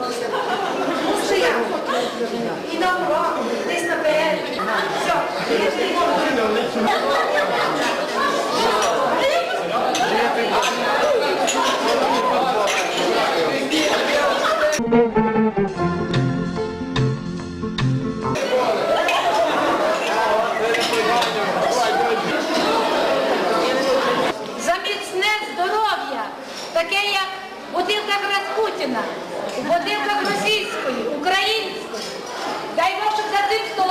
Оце. Я. І на право, десь наперед. Все, їжджі. Заміцне здоров'я, таке як бутилка Путіна в годинках російської, української. Дай Бог, щоб за тим, хто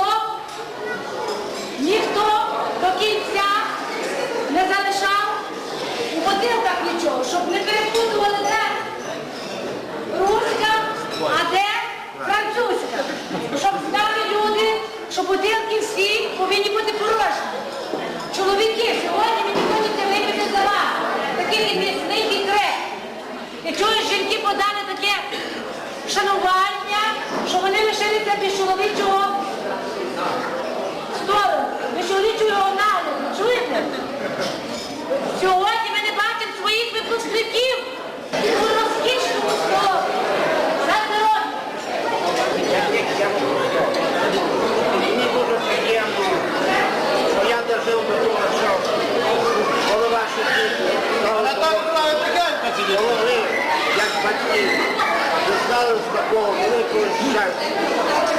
щастя,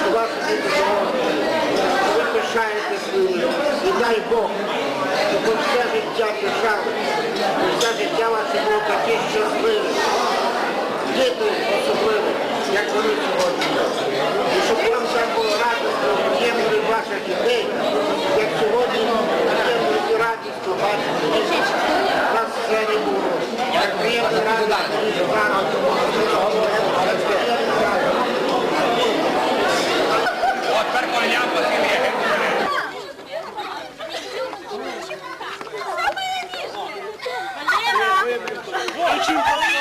у вас здоров'я, ви пишаєтесь ними. І дай Бог, щоб все життя пишали, все життя ваше було таке щасливе, діти особливі, як вони сьогодні. Давай,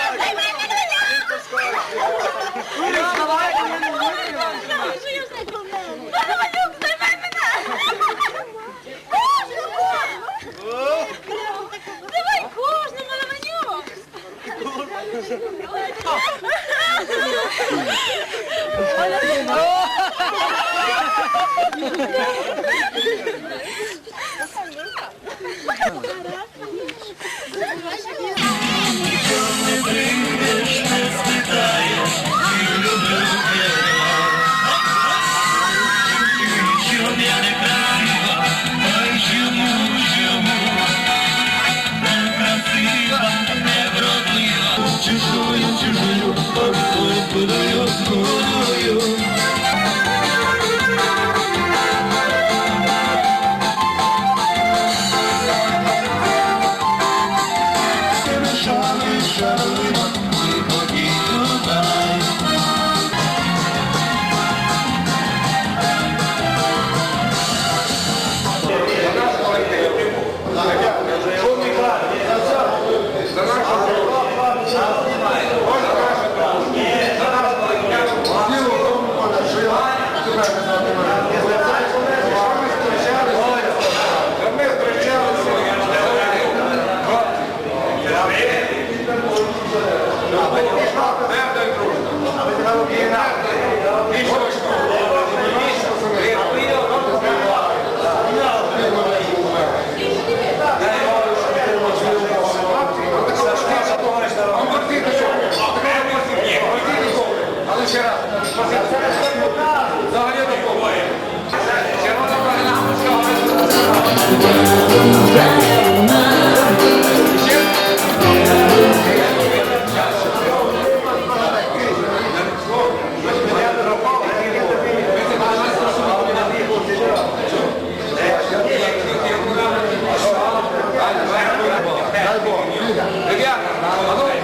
Vediamo, vediamo, vediamo.